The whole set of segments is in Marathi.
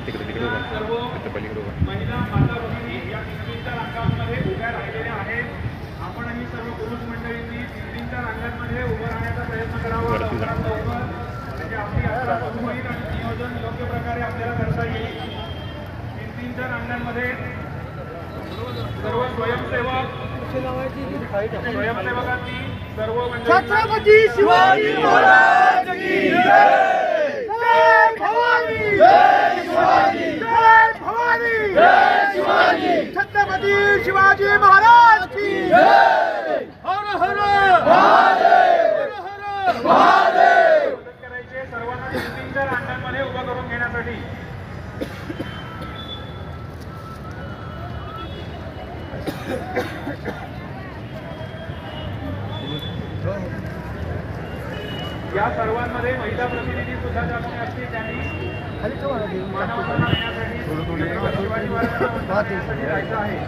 तिकडे तिकडे उभा सर्व तिथं पलीकडे उभा महिला माता भगिनी या भिंतींच्या रांगांमध्ये उभ्या राहिलेल्या आहेत. आपणही सर्व पुरुष मंडळींनी भिंतींच्या रांगांमध्ये उभं राहण्याचा प्रयत्न करावा. लवकरात लवकर. म्हणजे आपली यात्रा सुरू होईल आणि नियोजन योग्य प्रकारे आपल्याला करता येईल. भिंतींच्या रांगांमध्ये सर्व स्वयंसेवक स्वयंसेवकांनी सर्व छत्रपती शिवाजी महाराज की जय भवानी! जय शिवाजी! जय भवानी! जय शिवाजी! छत्रपती शिवाजी महाराज की जय! सर्वांमध्ये महिला प्रतिनिधी सुद्धा त्यामध्ये असतील त्यांनी. मानवंदना देण्यासाठी शिवाजी जायचं आहे.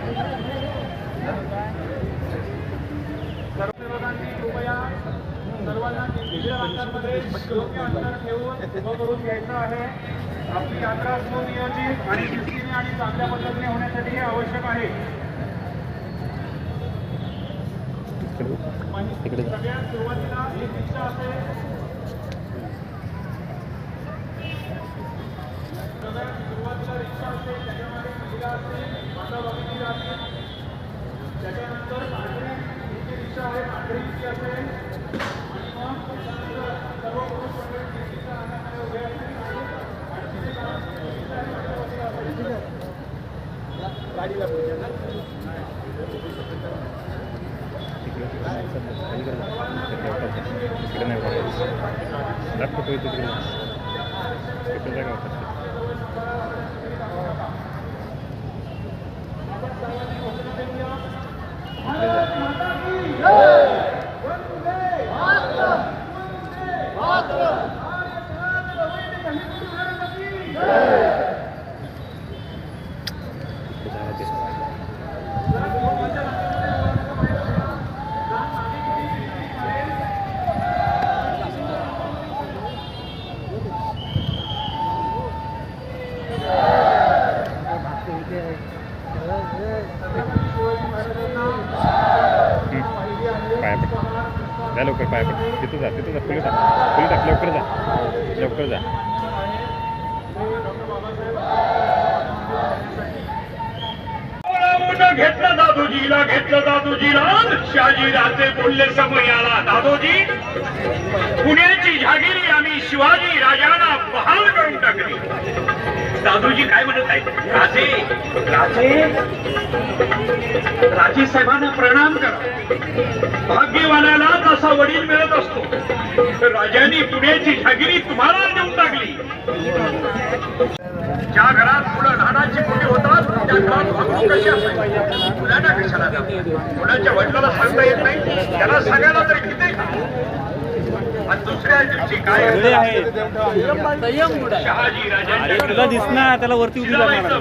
सर्व सेवकांनी कृपया सर्वांना भिंतीच्या रांगांमध्ये योग्य अंतर ठेवून उभं करून घ्यायचं आहे. आपली यात्रा सुनियोजित आणि शिस्तीने आणि चांगल्या पद्धतीने होण्यासाठी हे आवश्यक आहे. सगळ्यात सुरुवातीला एक रिक्षा असेल तिकडे नाही उभा लाट तिकडे तिकडे जागा वाटतं पाया पड जा लवकर पाया पड तिथं जा तिथं जा. फुलं टाक फुलं टाक लवकर जा. लवकर जा. घेतलं दादोजीला घेतलं दादोजीला. शहाजी राजे बोलले समयाला दादोजी. पुण्याची जहागिरी आम्ही शिवाजी राजाला बहाल करून टाकली. दादूजी काय म्हणत आहेत? राजे राजे राजे साहेबांना प्रणाम करा. भाग्यवानालाच असा वडील मिळत असतो राजाने पुण्याची छागिरी तुम्हाला देऊन टाकली. ज्या घरात मुलं लहानाची मोठी होतात त्या घरात वागणूक कशी असायची मुलांना कशाला? मुलांच्या वडिलाला सांगता येत नाही त्याला सांगायला तरी किती? तुला दिसणार त्याला वरती उभी शिलाईचं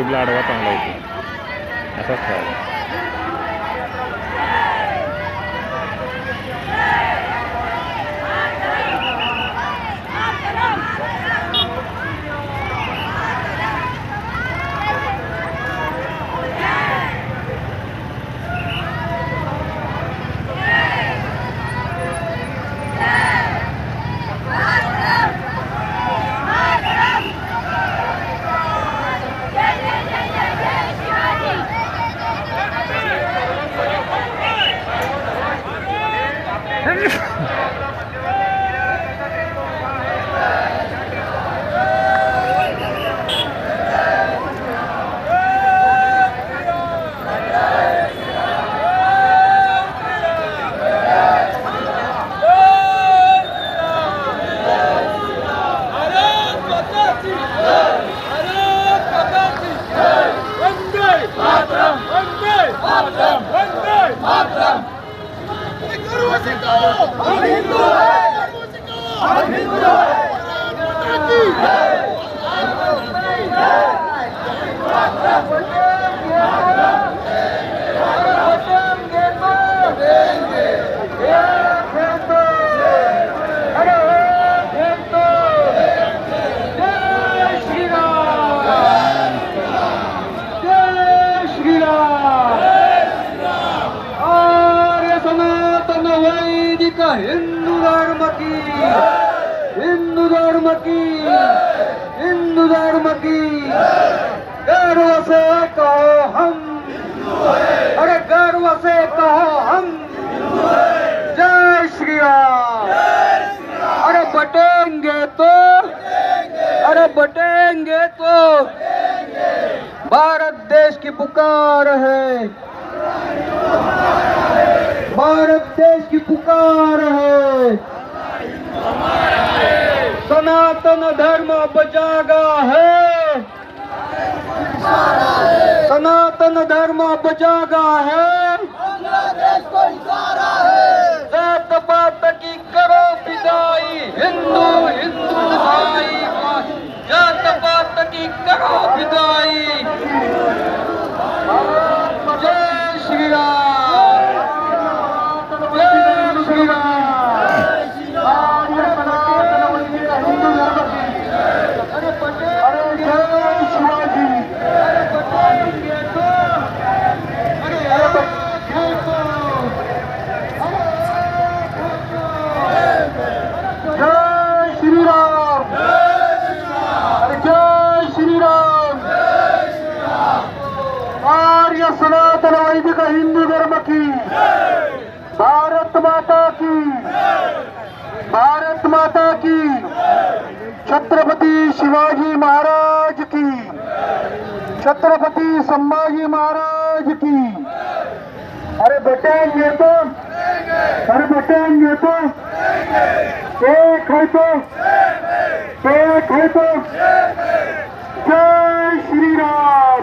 काय आडवा चांगला येतो. असाच ठेवा हिंदू धर्म की। हिंदू धर्म की। हिंदू धर्म की। गर्व से कहो हम। अरे गर्व से कहो हम। जय श्री राम। अरे बटेंगे तो। अरे बटेंगे तो। भारत देश की पुकार है। भारत देश की पुकार है। सनातन धर्म बचागा है। सनातन धर्म बचागा है। जात पात की करो विदाई हिंदू हिंदू भाई जात पात की करो विदाई छत्रपती शिवाजी महाराज की। छत्रपती संभाजी महाराज की। अरे बटन घेतो अरे बटन घेतो एक है तो। एक है जय Shriram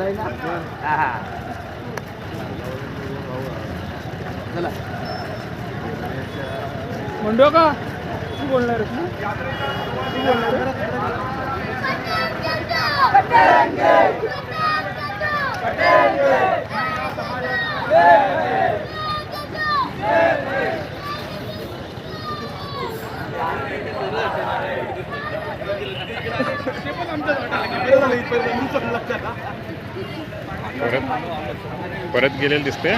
lain apa? Ah. Dala. परत परत गेलेलं दिसते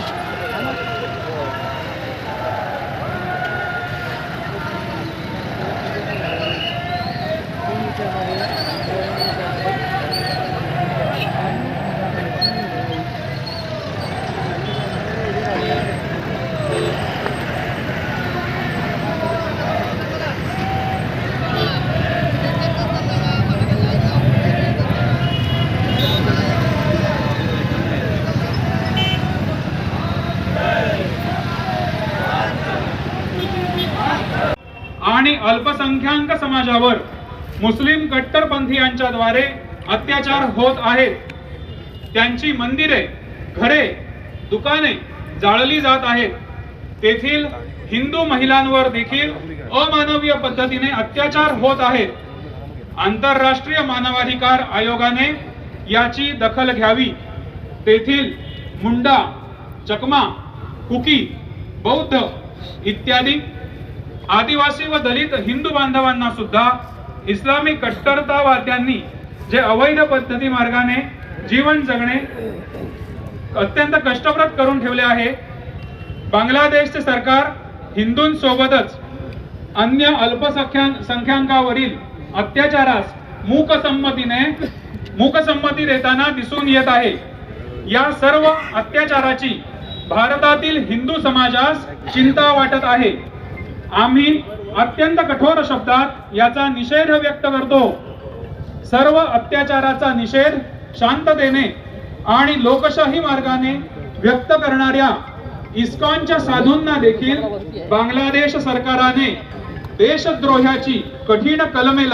आणि अल्पसंख्याक समाजावर मुस्लिम कट्टरपंथीयांच्या द्वारे अत्याचार होत आहेत. त्यांची मंदिरे घरे दुकाने जाळली जात आहेत. तेथील हिंदू महिलांवर देखील अमानवीय पद्धतीने अत्याचार होत आहेत. आंतरराष्ट्रीय मानवाधिकार आयोगाने याची दखल घ्यावी. तेथील मुंडा चकमा कुकी बौद्ध इत्यादी आदिवासी व दलित हिंदू बांधवांना सुद्धा इस्लामिक कट्टरतावाद्यांनी जे अवैध पद्धती मार्गाने जीवन जगणे अत्यंत कष्टप्रद करून ठेवले आहे बांगलादेशचे सरकार हिंदूंसोबतच अन्य अल्पसंख्यान संख्यांकावरील अत्याचारास मूकसंमतीने मूकसंमती देताना दिसून येत आहे. या सर्व अत्याचाराची भारतातील हिंदू समाजास चिंता वाटत आहे. आम्ही अत्यंत कठोर शब्दात याचा निषेध व्यक्त करतो. सर्व अत्याचाराचा निषेध शांततेने आणि लोकशाही मार्गाने व्यक्त करणाऱ्या इस्कॉनच्या साधूंना देखील बांगलादेश सरकाराने देशद्रोहाची कठीण कलमे